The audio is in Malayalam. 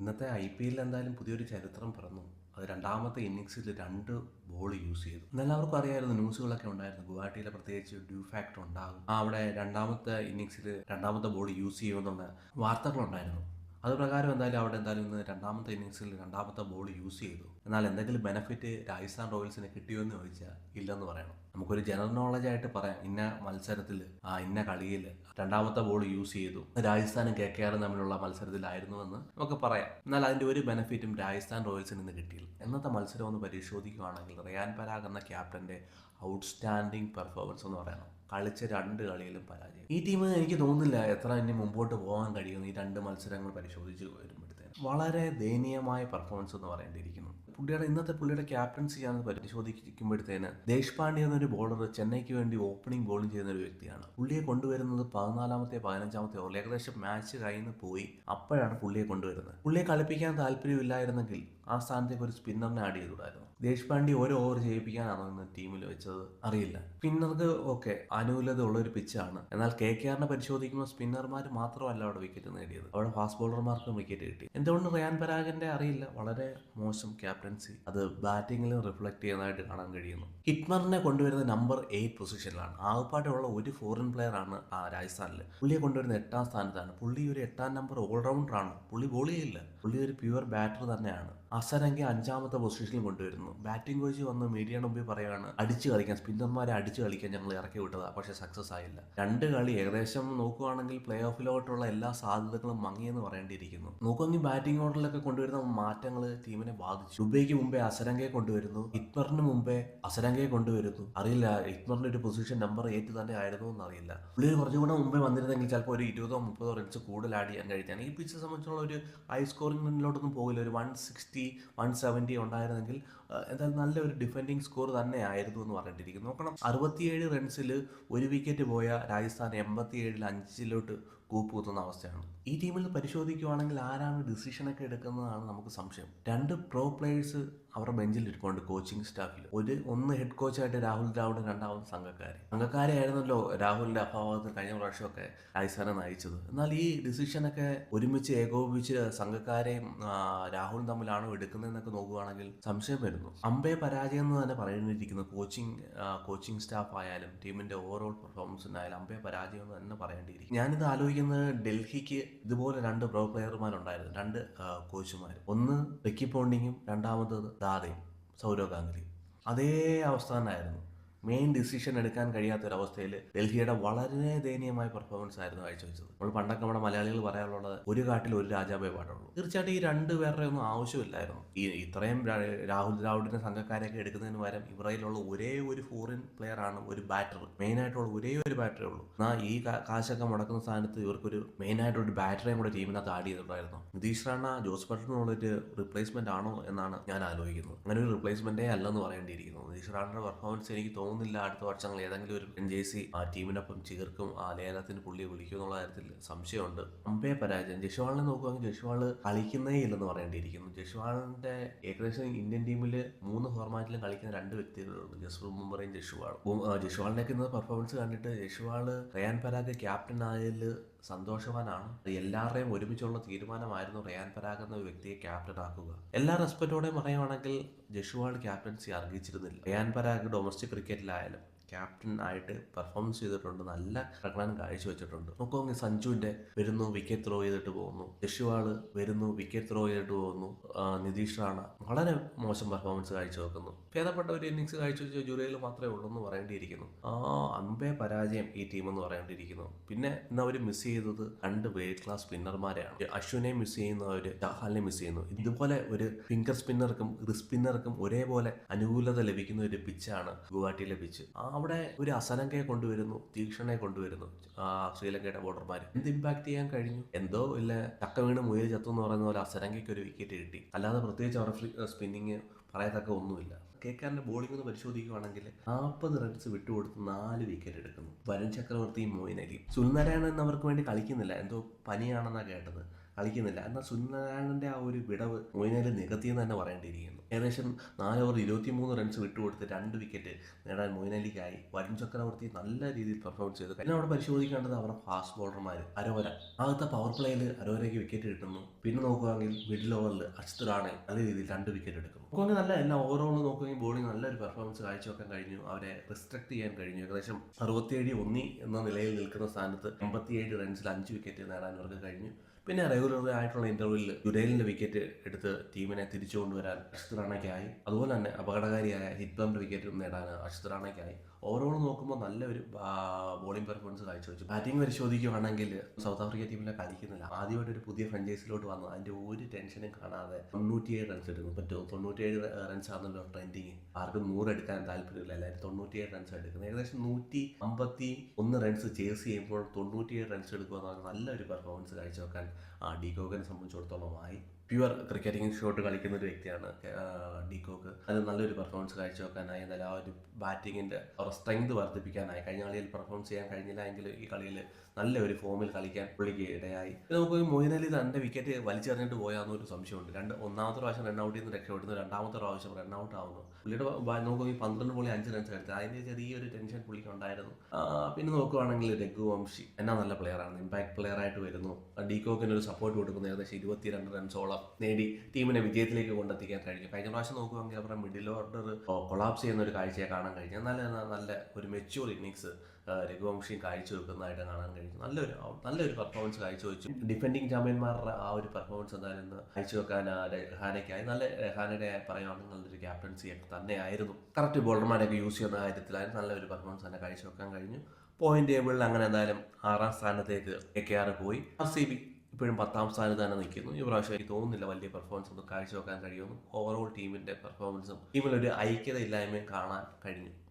ഇന്നത്തെ ഐ പി എല്ലിൽ എന്തായാലും പുതിയൊരു ചരിത്രം പിറന്നു. അത് രണ്ടാമത്തെ ഇന്നിങ്സിൽ രണ്ട് ബോൾ യൂസ് ചെയ്തു. എല്ലാവർക്കും അറിയാമായിരുന്നു ന്യൂസുകളൊക്കെ ഉണ്ടായിരുന്നു. ഗുവാഹട്ടിയിലെ പ്രത്യേകിച്ച് ഡ്യൂ ഫാക്ടർ ഉണ്ടാകും. അവിടെ രണ്ടാമത്തെ ഇന്നിങ്സിൽ രണ്ടാമത്തെ ബോൾ യൂസ് ചെയ്യുമെന്നുള്ള വാർത്തകളുണ്ടായിരുന്നു. അത് പ്രകാരം എന്തായാലും അവിടെ എന്തായാലും ഇന്ന് രണ്ടാമത്തെ ഇന്നിങ്സിൽ രണ്ടാമത്തെ ബോൾ യൂസ് ചെയ്തു. എന്നാൽ എന്തെങ്കിലും ബെനഫിറ്റ് രാജസ്ഥാൻ റോയൽസിന് കിട്ടിയോ എന്ന് ചോദിച്ചാൽ ഇല്ലെന്ന് പറയണം. നമുക്കൊരു ജനറൽ നോളജ് ആയിട്ട് പറയാം. ഇന്ന മത്സരത്തിൽ ആ ഇന്ന കളിയിൽ രണ്ടാമത്തെ ബോൾ യൂസ് ചെയ്തു. രാജസ്ഥാനും കെ കെ ആറും തമ്മിലുള്ള മത്സരത്തിലായിരുന്നുവെന്ന് നമുക്ക് പറയാം. എന്നാൽ അതിന്റെ ഒരു ബെനിഫിറ്റും രാജസ്ഥാൻ റോയൽസിന് നിന്ന് കിട്ടിയില്ല. എന്നത്തെ മത്സരം ഒന്ന് പരിശോധിക്കുകയാണെങ്കിൽ റിയാൻ പരാഗ് എന്ന ക്യാപ്റ്റന്റെ ഔട്ട്സ്റ്റാൻഡിംഗ് പെർഫോമൻസ് എന്ന് പറയണം. കളിച്ച രണ്ട് കളിയിലും പരാജയം. ഈ ടീം എനിക്ക് തോന്നുന്നില്ല എത്ര ഇനി മുമ്പോട്ട് പോകാൻ കഴിയുമെന്ന് ഈ രണ്ട് മത്സരങ്ങൾ പരിശോധിച്ച് വരുമ്പോഴത്തേന്. വളരെ ദയനീയമായ പെർഫോമൻസ് എന്ന് പറയേണ്ടിയിരിക്കുന്നു. പുള്ളിയുടെ ഇന്നത്തെ പുള്ളിയുടെ ക്യാപ്റ്റൻസി ആണെന്ന് പരിശോധിക്കുമ്പോഴത്തേന് ദേശ്പാണ്ഡെ എന്നൊരു ബോളർ ചെന്നൈക്ക് വേണ്ടി ഓപ്പണിംഗ് ബോളിംഗ് ചെയ്യുന്ന ഒരു വ്യക്തിയാണ്. പുള്ളിയെ കൊണ്ടുവരുന്നത് പതിനാലാമത്തെ പതിനഞ്ചാമത്തെ ഓവറിൽ ഏകദേശം മാച്ച് കഴിഞ്ഞ് പോയി അപ്പോഴാണ് പുള്ളിയെ കൊണ്ടുവരുന്നത്. പുള്ളിയെ കളിപ്പിക്കാൻ താല്പര്യമില്ലായിരുന്നെങ്കിൽ ആ സ്ഥാനത്തേക്ക് ഒരു സ്പിന്നറിനെ ആഡ് ചെയ്തുകൂടായിരുന്നു. ദേശ്പാണ്ഡെ ഒരു ഓവർ ചെയ്യിപ്പിക്കാനാണോ ഇന്ന് ടീമിൽ വെച്ചത്? അറിയില്ല. സ്പിന്നർക്ക് ഓക്കെ ഉള്ള ഒരു പിച്ചാണ് എന്നാൽ കെ കെ ആറിനെ പരിശോധിക്കുമ്പോൾ സ്പിന്നർമാർ മാത്രമല്ല അവിടെ വിക്കറ്റ് നേടിയത്. അവിടെ ഫാസ്റ്റ് ബോളർമാർക്കും വിക്കറ്റ് കിട്ടി. എന്തുകൊണ്ട് റിയാൻ പരാഗന്റെ അറിയില്ല? വളരെ മോശം ക്യാപ്റ്റൻസി അത് ബാറ്റിംഗിലും റിഫ്ലക്ട് ചെയ്യുന്നതായിട്ട് കാണാൻ കഴിയുന്നു. ഹിറ്റ്മറിനെ കൊണ്ടുവരുന്ന നമ്പർ എയ്റ്റ് പൊസിഷനിലാണ് ആകപ്പാട്ടുള്ള ഒരു ഫോറിൻ പ്ലെയർ ആണ് ആ രാജസ്ഥാനിൽ പുള്ളിയെ കൊണ്ടുവരുന്ന എട്ടാം സ്ഥാനത്താണ്. പുള്ളി ഒരു എട്ടാം നമ്പർ ഓൾറൗണ്ടർ ആണ്. പുള്ളി ബോൾ ചെയ്യില്ല. പുള്ളി ഒരു പ്യുവർ ബാറ്റർ തന്നെയാണ്. അസരങ്കി അഞ്ചാമത്തെ പൊസിഷനിൽ കൊണ്ടുവരുന്നു. ബാറ്റിംഗ് കോച്ച് വന്ന് മീഡിയയുടെ മുമ്പിൽ പറയുകയാണ് അടിച്ചു കളിക്കാൻ. സ്പിന്നർമാരെ അടിച്ചു കളിക്കാൻ ഞങ്ങൾ ഇറക്കി വിട്ടതാണ് പക്ഷെ സക്സസ് ആയില്ല. രണ്ട് കളി ഏകദേശം നോക്കുകയാണെങ്കിൽ പ്ലേ ഓഫിലോട്ടുള്ള എല്ലാ സാധ്യതകളും മങ്ങിയെന്ന് പറയേണ്ടിയിരിക്കുന്നു. നോക്കുമെങ്കിൽ ബാറ്റിംഗ് ഓർഡറിലൊക്കെ കൊണ്ടുവരുന്ന മാറ്റങ്ങൾ ടീമിനെ ബാധിച്ചു. ദുബൈക്ക് മുമ്പേ അസരങ്കയെ കൊണ്ടുവരുന്നു. ഇറ്റ്മറിന് മുമ്പേ അസരങ്കയെ കൊണ്ടുവരുന്നു. അറിയില്ല ഇറ്റ്മറിന്റെ ഒരു പൊസിഷൻ നമ്പർ എയ്റ്റ് തന്നെ ആയിരുന്നു എന്നറിയില്ല. പുള്ളി കുറച്ചുകൂടെ മുമ്പേ വന്നിരുന്നെങ്കിൽ ചിലപ്പോൾ ഒരു ഇരുപതോ മുപ്പതോ റൺസ് കൂടുതൽ ആഡ് ചെയ്യാൻ കഴിഞ്ഞാൽ ഈ പിച്ച് സംബന്ധിച്ചുള്ള ഒരു ഹൈ സ്കോറിംഗിലോട്ടൊന്നും പോകില്ല. ഒരു വൺ സിക്സ്റ്റി വൺ സെവന്റി ഉണ്ടായിരുന്നെങ്കിൽ നല്ല നല്ലൊരു ഡിഫൻഡിങ് സ്കോർ തന്നെ ആയിരുന്നു എന്ന് പറഞ്ഞിട്ടിരിക്കുന്നു നോക്കണം അറുപത്തിയേഴ് റൺസിൽ ഒരു വിക്കറ്റ് പോയ രാജസ്ഥാൻ എൺപത്തിയേഴിൽ അഞ്ചിലോട്ട് കൂപ്പുകുത്തുന്ന അവസ്ഥയാണ്. ഈ ടീമിൽ പരിശോധിക്കുവാണെങ്കിൽ ആരാണ് ഡിസിഷനൊക്കെ എടുക്കുന്നതാണ് നമുക്ക് സംശയം. രണ്ട് പ്രോ പ്ലേയേഴ്സ് അവരുടെ ബെഞ്ചിൽ ഇരിപ്പുണ്ട് കോച്ചിങ് സ്റ്റാഫിൽ. ഒരു ഒന്ന് ഹെഡ് കോച്ചായിട്ട് രാഹുൽ ദ്രാവിഡ് രണ്ടാമത് സംഘക്കാരെ. സംഘക്കാരെ ആയിരുന്നല്ലോ രാഹുലിന്റെ അഭാവത്തിൽ കഴിഞ്ഞ പ്രാവശ്യമൊക്കെ രാജസ്ഥാനെ നയിച്ചത്. എന്നാൽ ഈ ഡിസിഷനൊക്കെ ഒരുമിച്ച് ഏകോപിപ്പിച്ച് സംഘക്കാരെയും രാഹുലും തമ്മിലാണോ എടുക്കുന്നതെന്നൊക്കെ നോക്കുകയാണെങ്കിൽ സംശയം വരുന്നു. അമ്പേ പരാജയം എന്ന് തന്നെ പറയേണ്ടിയിരിക്കുന്നു കോച്ചിങ് കോച്ചിങ് സ്റ്റാഫ് ആയാലും ടീമിന്റെ ഓവറോൾ പെർഫോമൻസിനായാലും അമ്പേ പരാജയം എന്ന് തന്നെ പറയേണ്ടിയിരിക്കും ഞാനിത് ആലോചിക്കുന്നത് ഡൽഹിക്ക് ഇതുപോലെ രണ്ട് പ്രോ പ്ലെയർമാരുണ്ടായിരുന്നു രണ്ട് കോച്ചുമാർ ഒന്ന് റിക്കി പോണ്ടിങ്ങും രണ്ടാമത്തത് ദാദയും സൗരവ് ഗാംഗുലിയും. അതേ അവസ്ഥ തന്നെയായിരുന്നു മെയിൻ ഡിസിഷൻ എടുക്കാൻ കഴിയാത്ത ഒരു കഴിയാത്തൊരവസ്ഥയിൽ ഡൽഹിയുടെ വളരെ ദയനീയമായ പെർഫോമൻസ് ആയിരുന്നു കാഴ്ചവെച്ചത്. നമ്മൾ പണ്ടൊക്കെ നമ്മുടെ മലയാളികൾ പറയാനുള്ളത് ഒരു കാട്ടിൽ ഒരു രാജാവേ പാടുള്ളൂ തീർച്ചയായിട്ടും ഈ രണ്ട് പേരുടെ ഒന്നും ആവശ്യമില്ലായിരുന്നു. ഈ ഇത്രയും രാഹുൽ ദ്രാവിഡിന്റെ സംഘക്കാരെയൊക്കെ എടുക്കുന്നതിന് പകരം ഇവരയിലുള്ള ഒരേ ഒരു ഫോറിൻ പ്ലെയർ ആണ് ഒരു ബാറ്റർ മെയിൻ ആയിട്ടുള്ള ഒരേ ഒരു ബാറ്ററേ ഉള്ളൂ. എന്നാൽ ഈ കാശൊക്കെ മുടക്കുന്ന സ്ഥാനത്ത് ഇവർക്കൊരു മെയിൻ ആയിട്ടുള്ള ഒരു ബാറ്ററിയും കൂടെ ടീമിനകത്ത് ആഡ് ചെയ്തിട്ടുണ്ടായിരുന്നു. നിതീഷ് റാണ ജോസ് ബട്ടറിനുള്ളൊരു റിപ്ലേസ്മെന്റ് ആണോ എന്നാണ് ഞാൻ ആലോചിക്കുന്നത്. അങ്ങനെ ഒരു റിപ്ലേസ്മെന്റേ അല്ലെന്ന് പറയേണ്ടിയിരിക്കുന്നു. നിതീഷ് റാണയുടെ പെർഫോമൻസ് എനിക്ക് തോന്നുന്നില്ല. അടുത്ത വർഷങ്ങൾ ഏതെങ്കിലും ഒരു ജേസി ആ ടീമിനൊപ്പം ചേർക്കും ആ ലേലത്തിന് പുള്ളിയെ വിളിക്കും എന്നുള്ള കാര്യത്തിൽ സംശയമുണ്ട്. അമ്പേ പരാജയം. ജഷ്വാളിനെ നോക്കുവാണെങ്കിൽ ജഷ്വാൾ കളിക്കുന്നേ ഇല്ലെന്ന് പറയേണ്ടിയിരിക്കുന്നു. ജഷ്വാളിന്റെ ഏകദേശം ഇന്ത്യൻ ടീമിൽ മൂന്ന് ഫോർമാറ്റിലും കളിക്കുന്ന രണ്ട് വ്യക്തികളുണ്ട്. ജസ്പ്രീത് മുംബറയും ജഷ്വാളും ജഷ്വാളിനൊക്കെ ഇന്ന് പെർഫോമൻസ് കണ്ടിട്ട് ജഷ്വാൾ റയാൻ പരാഗ് ക്യാപ്റ്റൻ ആയതിൽ സന്തോഷവാനാണ്. എല്ലാവരുടെയും ഒരുമിച്ചുള്ള തീരുമാനമായിരുന്നു റയാൻ പരാഗ് എന്ന വ്യക്തിയെ ക്യാപ്റ്റൻ ആക്കുക. എല്ലാ റെസ്പെക്റ്റോടെയും പറയുകയാണെങ്കിൽ ജഷുവാൾ ക്യാപ്റ്റൻസി അർഹിച്ചിരുന്നില്ല. റയാൻ പരാഗ് ഡൊമസ്റ്റിക് ക്രിക്കറ്റിലായാലും ക്യാപ്റ്റൻ ആയിട്ട് പെർഫോമൻസ് ചെയ്തിട്ടുണ്ട് നല്ല പ്രകടനം കാഴ്ചവെച്ചിട്ടുണ്ട്. നോക്കുമെങ്കിൽ സഞ്ജുവിന്റെ വരുന്നു വിക്കറ്റ് ത്രോ ചെയ്തിട്ട് പോകുന്നു. ജഷുവാൾ വരുന്നു വിക്കറ്റ് ത്രോ ചെയ്തിട്ട് പോകുന്നു. ആ, നിതീഷ് റാണ വളരെ മോശം പെർഫോമൻസ് കാഴ്ച വെക്കുന്നു ഭേദപ്പെട്ട ഒരു ഇന്നിങ്സ് കാഴ്ചവെച്ച ജൂലൈയിൽ മാത്രമേ ഉള്ളൂ എന്ന് പറയേണ്ടിയിരിക്കുന്നു. ആ അമ്പേ പരാജയം ഈ ടീം എന്ന് പറയേണ്ടിയിരിക്കുന്നു. പിന്നെ ഇന്ന് അവർ മിസ് ചെയ്തത് രണ്ട് വേൾഡ് ക്ലാസ് സ്പിന്നർമാരെയാണ് അശ്വിനെ മിസ് ചെയ്യുന്നവർ ചഹാലിനെ മിസ് ചെയ്യുന്നു. ഇതുപോലെ ഒരു ഫിംഗർ സ്പിന്നർക്കും റിസ്പിന്നർക്കും ഒരേപോലെ അനുകൂലത ലഭിക്കുന്ന ഒരു പിച്ചാണ് ഗുവാഹട്ടിയിലെ പിച്ച് അവിടെ ഒരു അസനങ്കയെ കൊണ്ടുവരുന്നു തീക്ഷണയെ കൊണ്ടുവരുന്നു ശ്രീലങ്കയുടെ ബോർഡർമാർ എന്ത് ഇമ്പാക്ട് ചെയ്യാൻ കഴിഞ്ഞു? എന്തോ ഇല്ല ചക്ക വീണ് മുയൽ ചത്തു എന്ന് പറയുന്ന പോലെ അസലങ്കയ്ക്ക് ഒരു വിക്കറ്റ് കിട്ടി. അല്ലാതെ പ്രത്യേകിച്ച് അവരുടെ സ്പിന്നിങ് പറയത്തക്ക ഒന്നുമില്ല. കേക്കാരന്റെ ബോളിംഗ് ഒന്ന് പരിശോധിക്കുകയാണെങ്കിൽ നാൽപ്പത് റൺസ് വിട്ടുകൊടുത്ത് നാല് വിക്കറ്റ് എടുക്കുന്നു. വരുൺ ചക്രവർത്തിയും മോയിൻ അലിയും സുൽനാരായണൻ അവർക്ക് വേണ്ടി കളിക്കുന്നില്ല. എന്തോ പനിയാണെന്നാണ് കേട്ടത്. കളിക്കുന്നില്ല. എന്നാൽ സുനിൽനാരായണന്റെ ആ ഒരു വിടവ് മൊയിനയിൽ നികത്തിയെന്ന് തന്നെ പറയേണ്ടിയിരിക്കുന്നു. ഏകദേശം നാല് ഓവർ ഇരുപത്തിമൂന്ന് റൺസ് വിട്ടുകൊടുത്ത് രണ്ട് വിക്കറ്റ് നേടാൻ മൊയിനലിക്കായി. വരുൺ ചക്രവർത്തി നല്ല രീതിയിൽ പെർഫോമൻസ് ചെയ്തു. പിന്നെ അവിടെ പരിശോധിക്കേണ്ടത് അവരുടെ ഫാസ്റ്റ് ബോളർമാർ അരോര. ആദ്യത്തെ പവർ പ്ലേയിൽ അരോരയ്ക്ക് വിക്കറ്റ് കിട്ടുന്നു. പിന്നെ നോക്കുകയാണെങ്കിൽ മിഡിൽ ഓവറിൽ അച്യുത് റാണെ നല്ല രീതിയിൽ രണ്ട് വിക്കറ്റ് എടുക്കുന്നു. നോക്കുകയാണെങ്കിൽ നല്ല എല്ലാം ഓവറോൾ നോക്കുകയും ബോളിംഗ് നല്ലൊരു പെർഫോമൻസ് കാഴ്ചവെക്കാൻ കഴിഞ്ഞു. അവരെ റിസ്ട്രിക്ട് ചെയ്യാൻ കഴിഞ്ഞു. ഏകദേശം അറുപത്തിയേഴ് ഒന്നി എന്ന നിലയിൽ നിൽക്കുന്ന സ്ഥാനത്ത് എൺപത്തിയേഴ് റൺസിൽ അഞ്ച് വിക്കറ്റ് നേടാൻ അവർക്ക് കഴിഞ്ഞു. പിന്നെ റെഗുലർ ആയിട്ടുള്ള ഇന്റർവ്യൂവിൽ ജുഡേലിന്റെ വിക്കറ്റ് എടുത്ത് ടീമിനെ തിരിച്ചു കൊണ്ടുവരാൻ അഷിത് റാണയ്ക്കായി അതുപോലെ തന്നെ അപകടകാരിയായ ഹിറ്റ്ബമിന്റെ വിക്കറ്റ് നേടാൻ അശ്വത് റാണയ്ക്കായി ഓവറോൾ നോക്കുമ്പോൾ നല്ലൊരു ബോളിംഗ് പെർഫോമൻസ് കാഴ്ചവെച്ചു. ബാറ്റിംഗ് പരിശോധിക്കുകയാണെങ്കിൽ സൗത്ത് ആഫ്രിക്ക ടീമിലെ കളിക്കുന്നില്ല. ആദ്യമായിട്ട് ഒരു പുതിയ ഫ്രഞ്ചൈസിലോട്ട് വന്നു. അതിന്റെ ഒരു ടെൻഷനും കാണാതെ തൊണ്ണൂറ്റിയേഴ് റൺസ് എടുക്കുന്നു. പറ്റുമോ തൊണ്ണൂറ്റിയേഴ് റൺസ് ആണല്ലോ ട്രെൻഡിങ് ആർക്കും നൂറ് എടുക്കാൻ താല്പര്യമില്ല. എല്ലാവരും തൊണ്ണൂറ്റിയേഴ് റൺസ് എടുക്കുന്നത് ഏകദേശം നൂറ്റി അമ്പത്തി ഒന്ന് റൺസ് ചേസ് ചെയ്യുമ്പോൾ തൊണ്ണൂറ്റിയേഴ് റൺസ് എടുക്കുക എന്ന് പറഞ്ഞാൽ നല്ലൊരു പെർഫോമൻസ് കാഴ്ചവെക്കാൻ ആ ഡീകോക്കിനെ സംബന്ധിച്ചിടത്തോളം ആയി പ്യുവർ ക്രിക്കറ്റിംഗ് ഷോട്ട് കളിക്കുന്ന ഒരു വ്യക്തിയാണ് ഡിക്കോക്ക് ഡീകോക്ക് അത് നല്ലൊരു പെർഫോമൻസ് കാഴ്ചവെക്കാനായി എന്നാലും ആ ഒരു ബാറ്റിങ്ങിന്റെ സ്ട്രെങ്ത് വർദ്ധിപ്പിക്കാനായി കഴിഞ്ഞ കളിയിൽ പെർഫോം ചെയ്യാൻ കഴിഞ്ഞില്ല എങ്കിൽ ഈ കളിയിൽ നല്ല ഒരു ഫോമിൽ കളിക്കാൻ പുള്ളിക്ക് ഇടയായി. നമുക്ക് മൊയിൻ അലി തന്റെ വിക്കറ്റ് വലിച്ചെറിഞ്ഞിട്ട് പോയാന്നൊരു സംശയമുണ്ട്. രണ്ട് ഒന്നാമത്തെ പ്രാവശ്യം റൺ ഔട്ടിൽ നിന്ന് രക്ഷപ്പെടുന്നു രണ്ടാമത്തെ പ്രാവശ്യം റൺ ഔട്ട് ആവുന്നു. പുള്ളിയുടെ നമുക്ക് ഈ പന്ത്രണ്ട് ബോളി അഞ്ച് റൺസ് എടുത്തത് അതിന്റെ ചെറിയൊരു ടെൻഷൻ പുള്ളിക്ക് ഉണ്ടായിരുന്നു. പിന്നെ നോക്കുവാണെങ്കിൽ രഘുവംശി എന്നാ നല്ല പ്ലെയറാണ് ഇമ്പാക്ട് പ്ലെയറായിട്ട് വരുന്നു. ഡീകോക്കിന് ഒരു സപ്പോർട്ട് കൊടുക്കുന്നു ഏകദേശം ഇരുപത്തിരണ്ട് റൺസോളം നേടി ടീമിനെ വിജയത്തിലേക്ക് കൊണ്ടെത്തിക്കാൻ കഴിഞ്ഞു. കഴിഞ്ഞ പ്രാവശ്യം നോക്കുകയാണെങ്കിൽ അവരുടെ മിഡിൽ ഓർഡർ കൊളാപ്സ് ചെയ്യുന്ന ഒരു കാഴ്ചയെ കാണാൻ കഴിഞ്ഞു. നല്ല നല്ല ഒരു മെച്യൂർ ഇന്നിങ്സ് രഘുവംശിയും കാഴ്ചവെക്കുന്നതായിട്ട് കാണാൻ കഴിഞ്ഞു. നല്ലൊരു നല്ലൊരു പെർഫോമൻസ് കാഴ്ചവെച്ചു ഡിഫെൻഡിങ് ചാമ്പ്യന്മാരുടെ ആ ഒരു പെർഫോമൻസ് എന്തായാലും ഇന്ന് കാഴ്ചവെക്കാൻ ആ, രഹാനയ്ക്കായി നല്ല രഹാനയുടെ പറയുകയാണെങ്കിൽ നല്ലൊരു ക്യാപ്റ്റൻസി ഒക്കെ തന്നെയായിരുന്നു. കറക്റ്റ് ബോളർമാരെയൊക്കെ യൂസ് ചെയ്യുന്ന കാര്യത്തിലായിരുന്നു നല്ലൊരു പെർഫോമൻസ് തന്നെ കാഴ്ചവെക്കാൻ കഴിഞ്ഞു. പോയിന്റ് ടേബിളിൽ അങ്ങനെ എന്തായാലും ആറാം സ്ഥാനത്തേക്ക് കെ ആർ പോയി. ആർ സി ബി ഇപ്പോഴും പത്താം സ്ഥാനത്ത് തന്നെ നിൽക്കുന്നു. ഈ പ്രാവശ്യം തോന്നുന്നില്ല വലിയ പെർഫോമൻസ് ഒന്നും കാഴ്ചവെക്കാൻ കഴിയുമെന്നും. ഓവറോൾ ടീമിന്റെ പെർഫോമൻസും ടീമിലൊരു ഐക്യത ഇല്ലായ്മയും കാണാൻ കഴിഞ്ഞു.